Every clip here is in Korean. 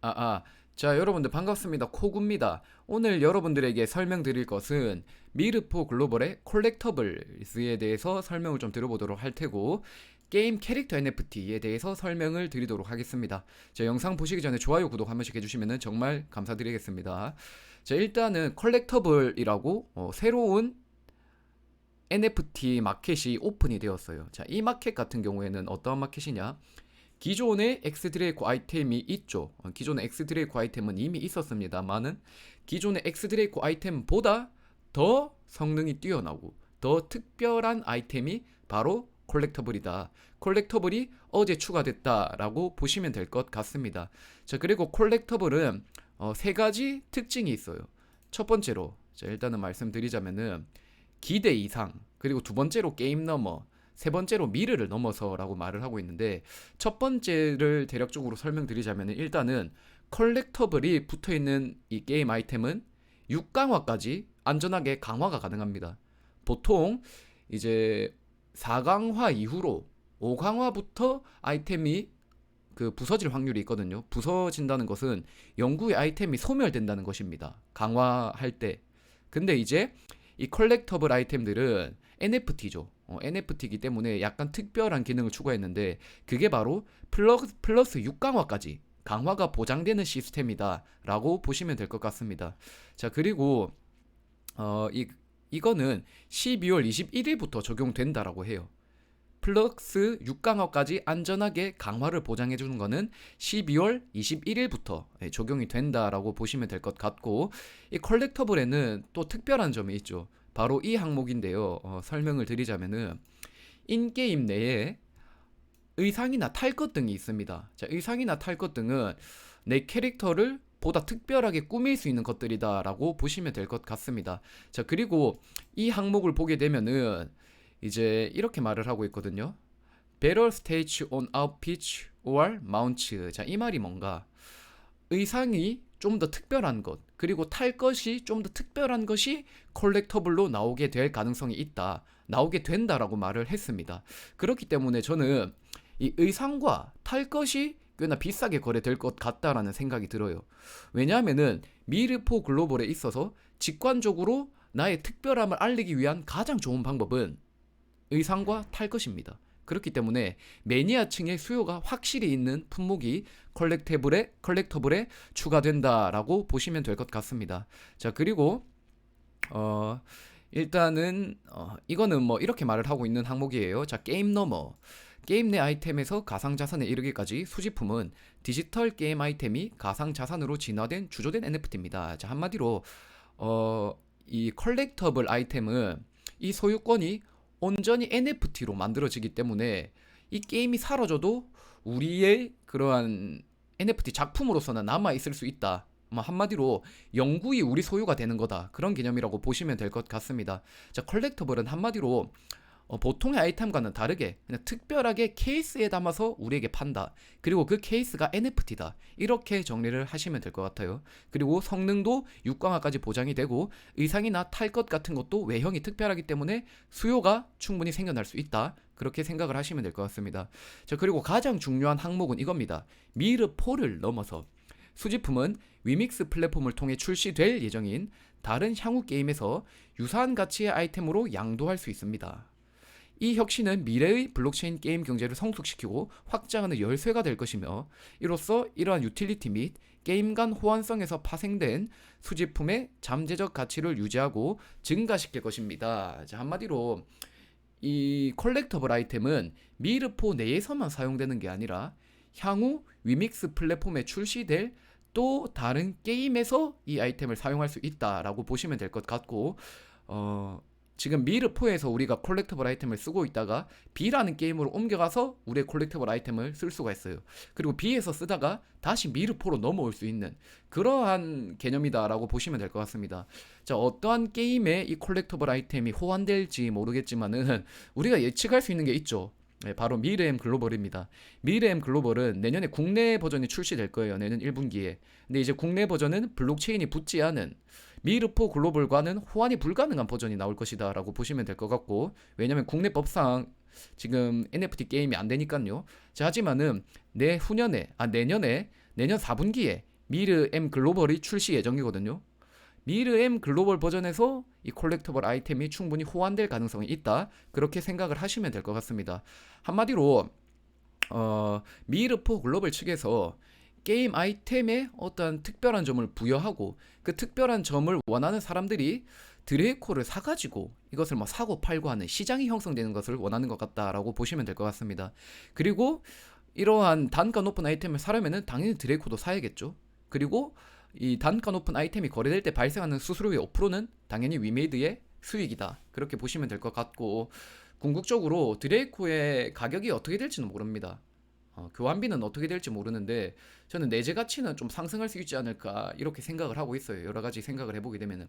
아, 아. 자, 여러분들 반갑습니다. 코구입니다. 오늘 여러분들에게 설명드릴 것은 미르포 글로벌의 콜렉터블스에 대해서 설명을 좀 들어보도록 할 테고 게임 캐릭터 NFT에 대해서 설명을 드리도록 하겠습니다. 자, 영상 보시기 전에 좋아요, 구독 한 번씩 해주시면 정말 감사드리겠습니다. 자, 일단은 컬렉터블이라고 어, 새로운 NFT 마켓이 오픈이 되었어요. 자, 이 마켓 같은 경우에는 어떤 마켓이냐? 기존의 엑스드레이크 아이템이 있죠. 어, 기존의 엑스드레이크 아이템은 이미 있었습니다만은 기존의 엑스드레이크 아이템보다 더 성능이 뛰어나고 더 특별한 아이템이 바로 콜렉터블이다. 콜렉터블이 어제 추가됐다라고 보시면 될 것 같습니다. 자, 그리고 콜렉터블은 어, 세 가지 특징이 있어요. 첫 번째로 자, 일단은 말씀드리자면은 기대 이상 그리고 두 번째로 게임 넘어 세 번째로 미르를 넘어서라고 말을 하고 있는데 첫 번째를 대략적으로 설명드리자면 일단은 컬렉터블이 붙어 있는 이 게임 아이템은 6강화까지 안전하게 강화가 가능합니다. 보통 이제 4강화 이후로 5강화부터 아이템이 그 부서질 확률이 있거든요. 부서진다는 것은 영구의 아이템이 소멸된다는 것입니다. 강화할 때. 근데 이제 이 컬렉터블 아이템들은 NFT죠. 어, NFT이기 때문에 약간 특별한 기능을 추가했는데 그게 바로 플러스, 플러스 6강화까지 강화가 보장되는 시스템이다라고 보시면 될 것 같습니다. 자 그리고 어, 이 이거는 12월 21일부터 적용된다라고 해요. 플러스 6강화까지 안전하게 강화를 보장해 주는 거는 12월 21일부터 예, 적용이 된다라고 보시면 될 것 같고 이 컬렉터블에는 또 특별한 점이 있죠. 바로 이 항목인데요. 어, 설명을 드리자면은 인게임 내에 의상이나 탈 것 등이 있습니다. 자, 의상이나 탈 것 등은 내 캐릭터를 보다 특별하게 꾸밀 수 있는 것들이다라고 보시면 될 것 같습니다. 자, 그리고 이 항목을 보게 되면은 이제 이렇게 말을 하고 있거든요. Better stage on outfit or mounts. 자, 이 말이 뭔가? 의상이 좀 더 특별한 것, 그리고 탈 것이 좀 더 특별한 것이 컬렉터블로 나오게 될 가능성이 있다. 나오게 된다라고 말을 했습니다. 그렇기 때문에 저는 이 의상과 탈 것이 꽤나 비싸게 거래될 것 같다라는 생각이 들어요. 왜냐하면은 미르포 글로벌에 있어서 직관적으로 나의 특별함을 알리기 위한 가장 좋은 방법은 의상과 탈 것입니다. 그렇기 때문에 매니아층의 수요가 확실히 있는 품목이 컬렉테블에 컬렉터블에 추가된다라고 보시면 될 것 같습니다. 자 그리고 어 일단은 어 이거는 뭐 이렇게 말을 하고 있는 항목이에요. 자 게임 넘어 게임 내 아이템에서 가상 자산에 이르기까지 수집품은 디지털 게임 아이템이 가상 자산으로 진화된 주조된 NFT입니다. 자 한마디로 어 이 컬렉터블 아이템은 이 소유권이 온전히 NFT로 만들어지기 때문에 이 게임이 사라져도 우리의 그러한 NFT 작품으로서는 남아 있을 수 있다. 뭐 한마디로 영구히 우리 소유가 되는 거다. 그런 개념이라고 보시면 될 것 같습니다. 자, 컬렉터블은 한마디로 어, 보통의 아이템과는 다르게 그냥 특별하게 케이스에 담아서 우리에게 판다. 그리고 그 케이스가 NFT다. 이렇게 정리를 하시면 될 것 같아요. 그리고 성능도 6강화까지 보장이 되고 의상이나 탈 것 같은 것도 외형이 특별하기 때문에 수요가 충분히 생겨날 수 있다. 그렇게 생각을 하시면 될 것 같습니다. 자, 그리고 가장 중요한 항목은 이겁니다. 미르4를 넘어서 수집품은 위믹스 플랫폼을 통해 출시될 예정인 다른 향후 게임에서 유사한 가치의 아이템으로 양도할 수 있습니다. 이 혁신은 미래의 블록체인 게임 경제를 성숙시키고 확장하는 열쇠가 될 것이며 이로써 이러한 유틸리티 및 게임 간 호환성에서 파생된 수집품의 잠재적 가치를 유지하고 증가시킬 것입니다. 자, 한마디로 이 컬렉터블 아이템은 미르포 내에서만 사용되는 게 아니라 향후 위믹스 플랫폼에 출시될 또 다른 게임에서 이 아이템을 사용할 수 있다라고 보시면 될 것 같고 어 지금 미르4에서 우리가 콜렉터블 아이템을 쓰고 있다가 B라는 게임으로 옮겨가서 우리의 콜렉터블 아이템을 쓸 수가 있어요. 그리고 B에서 쓰다가 다시 미르4로 넘어올 수 있는 그러한 개념이다라고 보시면 될 것 같습니다. 자, 어떠한 게임에 이 콜렉터블 아이템이 호환될지 모르겠지만은 우리가 예측할 수 있는 게 있죠. 네, 바로 미르엠 글로벌입니다. 미르엠 글로벌은 내년에 국내 버전이 출시될 거예요. 내년 1분기에. 근데 이제 국내 버전은 블록체인이 붙지 않은 미르포 글로벌과는 호환이 불가능한 버전이 나올 것이다 라고 보시면 될 것 같고 왜냐면 국내 법상 지금 NFT 게임이 안 되니까요. 자, 하지만은 내후년에 아 내년에 내년 4분기에 미르 M 글로벌이 출시 예정이거든요. 미르 M 글로벌 버전에서 이 콜렉터블 아이템이 충분히 호환될 가능성이 있다. 그렇게 생각을 하시면 될 것 같습니다. 한마디로 어, 미르4 글로벌 측에서 게임 아이템에 어떤 특별한 점을 부여하고 그 특별한 점을 원하는 사람들이 드레이코를 사가지고 이것을 뭐 사고 팔고 하는 시장이 형성되는 것을 원하는 것 같다라고 보시면 될 것 같습니다. 그리고 이러한 단가 높은 아이템을 사려면은 당연히 드레이코도 사야겠죠. 그리고 이 단가 높은 아이템이 거래될 때 발생하는 수수료의 5%는 당연히 위메이드의 수익이다. 그렇게 보시면 될 것 같고 궁극적으로 드레이코의 가격이 어떻게 될지는 모릅니다. 어, 교환비는 어떻게 될지 모르는데 저는 내재 가치는 좀 상승할 수 있지 않을까 이렇게 생각을 하고 있어요. 여러 가지 생각을 해보게 되면은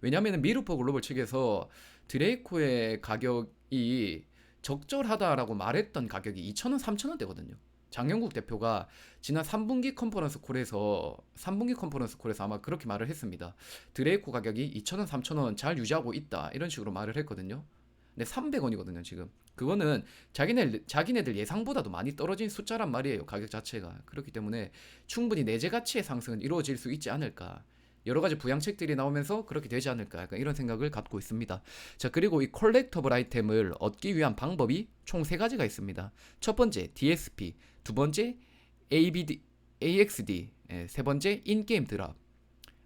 왜냐하면 미르퍼 글로벌 측에서 드레이코의 가격이 적절하다라고 말했던 가격이 2,000원, 3,000원대거든요. 장영국 대표가 지난 3분기 컨퍼런스 콜에서 3분기 컨퍼런스 콜에서 아마 그렇게 말을 했습니다. 드레이코 가격이 2,000원, 3,000원 잘 유지하고 있다 이런 식으로 말을 했거든요. 근데 300원이거든요 지금. 그거는 자기네 자기네들 예상보다도 많이 떨어진 숫자란 말이에요 가격 자체가 그렇기 때문에 충분히 내재 가치의 상승은 이루어질 수 있지 않을까. 여러 가지 부양책들이 나오면서 그렇게 되지 않을까 약간 이런 생각을 갖고 있습니다. 자 그리고 이 콜렉터블 아이템을 얻기 위한 방법이 총 세 가지가 있습니다. 첫 번째 DSP, 두 번째 ABD, AXD, 예, 세 번째 인게임 드랍.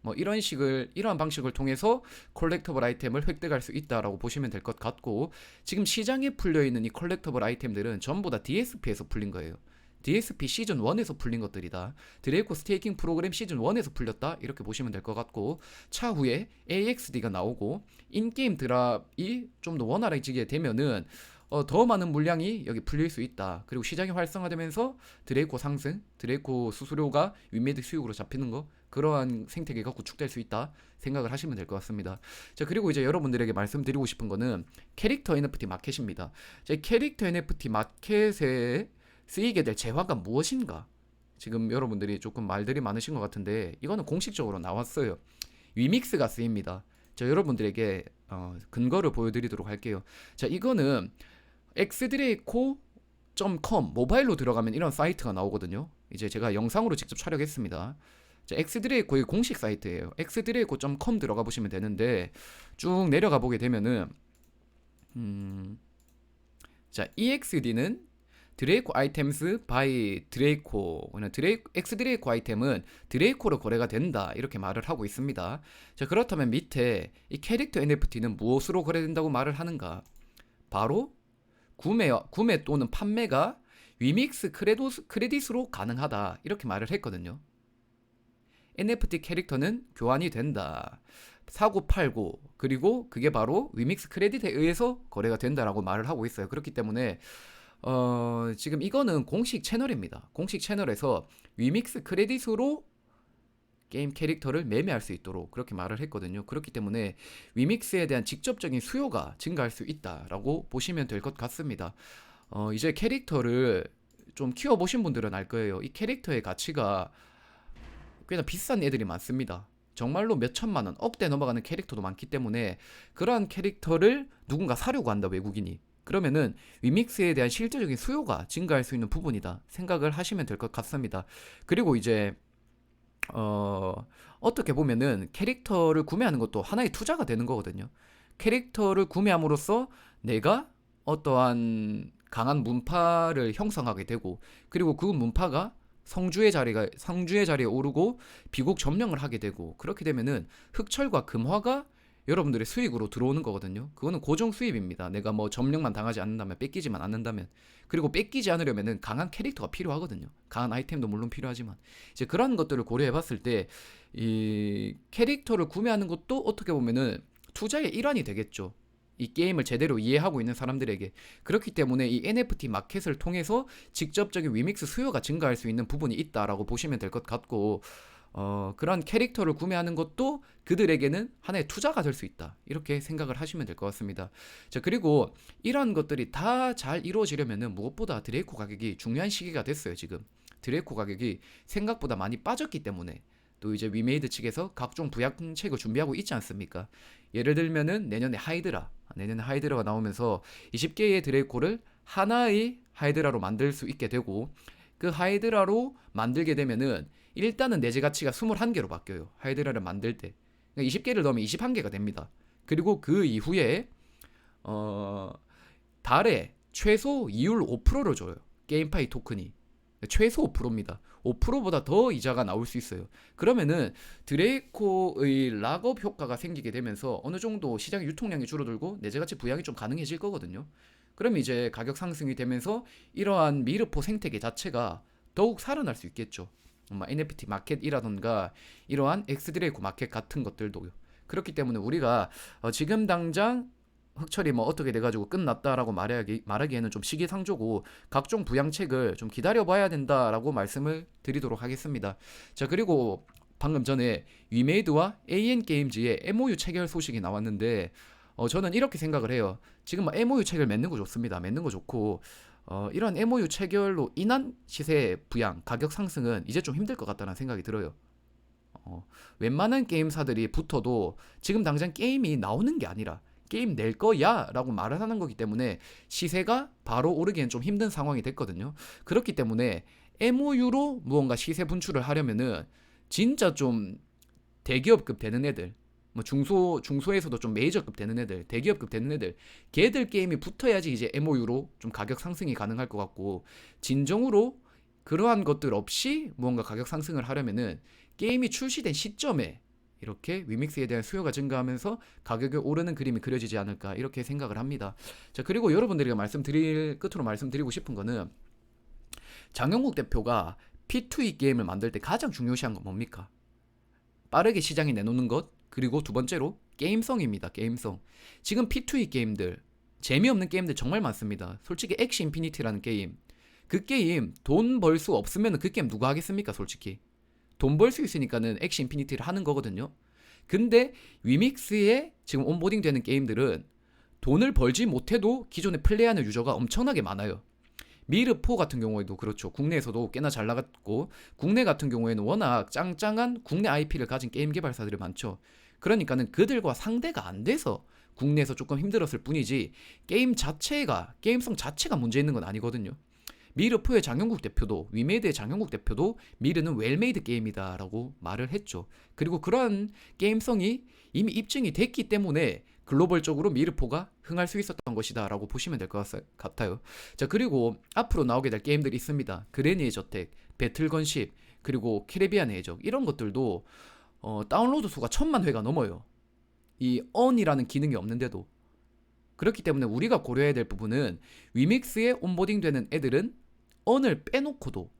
뭐 이런 식을 이러한 방식을 통해서 콜렉터블 아이템을 획득할 수 있다라고 보시면 될 것 같고 지금 시장에 풀려 있는 이 콜렉터블 아이템들은 전부 다 DSP에서 풀린 거예요. DSP 시즌 1에서 풀린 것들이다. 드레이코 스테이킹 프로그램 시즌 1에서 풀렸다. 이렇게 보시면 될 것 같고 차후에 AXD가 나오고 인게임 드랍이 좀 더 원활해지게 되면은 어, 더 많은 물량이 여기 풀릴 수 있다. 그리고 시장이 활성화되면서 드레이코 상승, 드레이코 수수료가 윈메드 수익으로 잡히는 거 그러한 생태계가 구축될 수 있다 생각을 하시면 될 것 같습니다. 자 그리고 이제 여러분들에게 말씀드리고 싶은 거는 캐릭터 NFT 마켓입니다. 자, 캐릭터 NFT 마켓에 쓰이게 될 재화가 무엇인가? 지금 여러분들이 조금 말들이 많으신 것 같은데 이거는 공식적으로 나왔어요. 위믹스가 쓰입니다. 자 여러분들에게 어, 근거를 보여드리도록 할게요. 자 이거는 x드레이코.com 모바일로 들어가면 이런 사이트가 나오거든요. 이제 제가 영상으로 직접 촬영했습니다. 자, 엑스드레이코의 공식 사이트예요. x드레이코.com 들어가 보시면 되는데 쭉 내려가 보게 되면은 음, 자 EXD는 드레이코 아이템스 바이 드레이코 드레이 엑스 드레이코 아이템은 드레이코로 거래가 된다 이렇게 말을 하고 있습니다. 자 그렇다면 밑에 이 캐릭터 NFT는 무엇으로 거래된다고 말을 하는가? 바로 구매 구매 또는 판매가 위믹스 크레도스, 크레딧으로 가능하다 이렇게 말을 했거든요. NFT 캐릭터는 교환이 된다. 사고 팔고 그리고 그게 바로 위믹스 크레딧에 의해서 거래가 된다라고 말을 하고 있어요. 그렇기 때문에 어, 지금 이거는 공식 채널입니다. 공식 채널에서 위믹스 크레딧으로 게임 캐릭터를 매매할 수 있도록 그렇게 말을 했거든요. 그렇기 때문에 위믹스에 대한 직접적인 수요가 증가할 수 있다라고 보시면 될 것 같습니다. 어, 이제 캐릭터를 좀 키워보신 분들은 알 거예요. 이 캐릭터의 가치가 꽤나 비싼 애들이 많습니다. 정말로 몇 천만 원, 억대 넘어가는 캐릭터도 많기 때문에 그러한 캐릭터를 누군가 사려고 한다, 외국인이. 그러면은 위믹스에 대한 실질적인 수요가 증가할 수 있는 부분이다 생각을 하시면 될 것 같습니다. 그리고 이제 어 어떻게 보면은 캐릭터를 구매하는 것도 하나의 투자가 되는 거거든요. 캐릭터를 구매함으로써 내가 어떠한 강한 문파를 형성하게 되고 그리고 그 문파가 성주의 자리가 성주의 자리에 오르고 비곡 점령을 하게 되고 그렇게 되면은 흑철과 금화가 여러분들의 수익으로 들어오는 거거든요. 그거는 고정 수입입니다. 내가 뭐 점령만 당하지 않는다면 뺏기지만 않는다면 그리고 뺏기지 않으려면은 강한 캐릭터가 필요하거든요. 강한 아이템도 물론 필요하지만 이제 그런 것들을 고려해봤을 때 이 캐릭터를 구매하는 것도 어떻게 보면은 투자의 일환이 되겠죠. 이 게임을 제대로 이해하고 있는 사람들에게 그렇기 때문에 이 NFT 마켓을 통해서 직접적인 위믹스 수요가 증가할 수 있는 부분이 있다라고 보시면 될 것 같고 어, 그런 캐릭터를 구매하는 것도 그들에게는 하나의 투자가 될 수 있다. 이렇게 생각을 하시면 될 것 같습니다. 자, 그리고 이런 것들이 다 잘 이루어지려면은 무엇보다 드레이코 가격이 중요한 시기가 됐어요, 지금. 드레이코 가격이 생각보다 많이 빠졌기 때문에 또 이제 위메이드 측에서 각종 부양책을 준비하고 있지 않습니까? 예를 들면은 내년에 하이드라, 내년에 하이드라가 나오면서 20개의 드레이코를 하나의 하이드라로 만들 수 있게 되고 그 하이드라로 만들게 되면은 일단은 내재 가치가 21개로 바뀌어요. 하이드라를 만들 때. 그러니까 20개를 넣으면 21개가 됩니다. 그리고 그 이후에 어 달에 최소 이율 5%를 줘요. 게임파이 토큰이. 최소 5%입니다. 5%보다 더 이자가 나올 수 있어요. 그러면은 드레이코의 락업 효과가 생기게 되면서 어느 정도 시장의 유통량이 줄어들고 내재가치 부양이 좀 가능해질 거거든요. 그럼 이제 가격 상승이 되면서 이러한 미르포 생태계 자체가 더욱 살아날 수 있겠죠. 뭐 NFT 마켓이라던가 이러한 엑스드레이코 마켓 같은 것들도요. 그렇기 때문에 우리가 어 지금 당장 흑철이 뭐 어떻게 돼가지고 끝났다라고 말하기, 말하기에는 좀 시기상조고 각종 부양책을 좀 기다려봐야 된다라고 말씀을 드리도록 하겠습니다. 자 그리고 방금 전에 위메이드와 AN 게임즈의 MOU 체결 소식이 나왔는데 어, 저는 이렇게 생각을 해요. 지금 막 MOU 체결 맺는 거 좋습니다. 맺는 거 좋고 어, 이런 MOU 체결로 인한 시세 부양, 가격 상승은 이제 좀 힘들 것 같다는 생각이 들어요. 어, 웬만한 게임사들이 붙어도 지금 당장 게임이 나오는 게 아니라 게임 낼 거야 라고 말을 하는 거기 때문에 시세가 바로 오르기엔 좀 힘든 상황이 됐거든요. 그렇기 때문에 MOU로 무언가 시세 분출을 하려면은 진짜 좀 대기업급 되는 애들 뭐 중소 중소에서도 좀 메이저급 되는 애들, 대기업급 되는 애들, 걔들 게임이 붙어야지 이제 MOU로 좀 가격 상승이 가능할 것 같고 진정으로 그러한 것들 없이 무언가 가격 상승을 하려면은 게임이 출시된 시점에 이렇게 위믹스에 대한 수요가 증가하면서 가격이 오르는 그림이 그려지지 않을까 이렇게 생각을 합니다. 자 그리고 여러분들이 말씀드릴 끝으로 말씀드리고 싶은 거는 장영국 대표가 P2E 게임을 만들 때 가장 중요시한 건 뭡니까? 빠르게 시장에 내놓는 것 그리고 두 번째로 게임성입니다. 게임성. 지금 P2E 게임들 재미없는 게임들 정말 많습니다. 솔직히 엑시 인피니티라는 게임 그 게임 돈 벌 수 없으면 그 게임 누가 하겠습니까? 솔직히 돈 벌 수 있으니까는 엑시 인피니티를 하는 거거든요. 근데 위믹스에 지금 온보딩 되는 게임들은 돈을 벌지 못해도 기존에 플레이하는 유저가 엄청나게 많아요. 미르4 같은 경우에도 그렇죠. 국내에서도 꽤나 잘 나갔고 국내 같은 경우에는 워낙 짱짱한 국내 IP를 가진 게임 개발사들이 많죠. 그러니까는 그들과 상대가 안 돼서 국내에서 조금 힘들었을 뿐이지 게임 자체가 게임성 자체가 문제 있는 건 아니거든요. 미르4의 장영국 대표도 위메이드의 장영국 대표도 미르는 웰메이드 게임이다라고 말을 했죠. 그리고 그런 게임성이 이미 입증이 됐기 때문에 글로벌적으로 미르포가 흥할 수 있었던 것이다라고 보시면 될 것 같아요. 자 그리고 앞으로 나오게 될 게임들이 있습니다. 그레니의 저택, 배틀건십, 그리고 캐리비안의 해적 이런 것들도 어, 다운로드 수가 천만 회가 넘어요. 이 on이라는 기능이 없는데도 그렇기 때문에 우리가 고려해야 될 부분은 위믹스에 온보딩 되는 애들은 on을 빼놓고도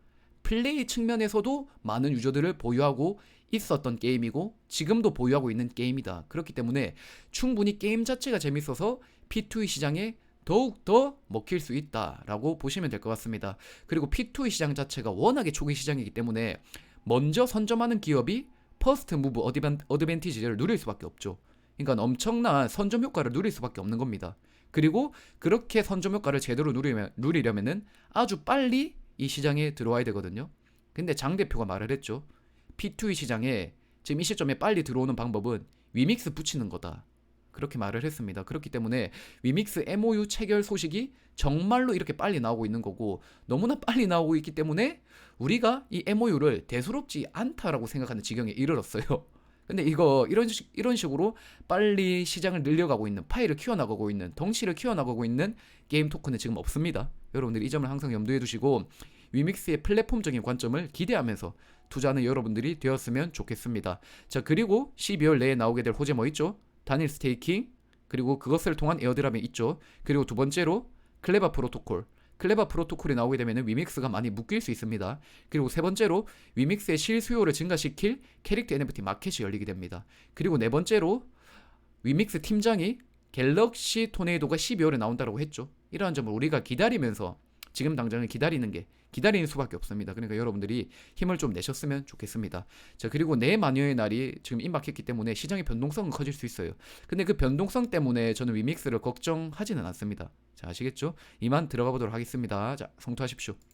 플레이 측면에서도 많은 유저들을 보유하고 있었던 게임이고 지금도 보유하고 있는 게임이다. 그렇기 때문에 충분히 게임 자체가 재밌어서 P2E 시장에 더욱 더 먹힐 수 있다라고 보시면 될 것 같습니다. 그리고 P2E 시장 자체가 워낙에 초기 시장이기 때문에 먼저 선점하는 기업이 퍼스트 무브 어드밴, 어드밴티지를 누릴 수밖에 없죠. 그러니까 엄청난 선점 효과를 누릴 수밖에 없는 겁니다. 그리고 그렇게 선점 효과를 제대로 누리면, 누리려면은 아주 빨리 이 시장에 들어와야 되거든요. 근데 장 대표가 말을 했죠. P2E 시장에 지금 이 시점에 빨리 들어오는 방법은 위믹스 붙이는 거다. 그렇게 말을 했습니다. 그렇기 때문에 위믹스 MOU 체결 소식이 정말로 이렇게 빨리 나오고 있는 거고 너무나 빨리 나오고 있기 때문에 우리가 이 MOU를 대수롭지 않다라고 생각하는 지경에 이르렀어요. 근데 이거 이런 식, 이런 식으로 빨리 시장을 늘려가고 있는 파일을 키워나가고 있는 덩치를 키워나가고 있는 게임 토큰은 지금 없습니다. 여러분들 이 점을 항상 염두에 두시고 위믹스의 플랫폼적인 관점을 기대하면서 투자하는 여러분들이 되었으면 좋겠습니다. 자 그리고 12월 내에 나오게 될 호재 뭐 있죠? 단일 스테이킹 그리고 그것을 통한 에어드랍이 있죠. 그리고 두 번째로 클레바 프로토콜 클레바 프로토콜이 나오게 되면 위믹스가 많이 묶일 수 있습니다. 그리고 세 번째로 위믹스의 실수요를 증가시킬 캐릭터 NFT 마켓이 열리게 됩니다. 그리고 네 번째로 위믹스 팀장이 갤럭시 토네이도가 12월에 나온다고 했죠. 이러한 점을 우리가 기다리면서 지금 당장은 기다리는 게 기다리는 수밖에 없습니다. 그러니까 여러분들이 힘을 좀 내셨으면 좋겠습니다. 자 그리고 내 마녀의 날이 지금 임박했기 때문에 시장의 변동성은 커질 수 있어요. 근데 그 변동성 때문에 저는 위믹스를 걱정하지는 않습니다. 자 아시겠죠? 이만 들어가 보도록 하겠습니다. 자 성투하십시오.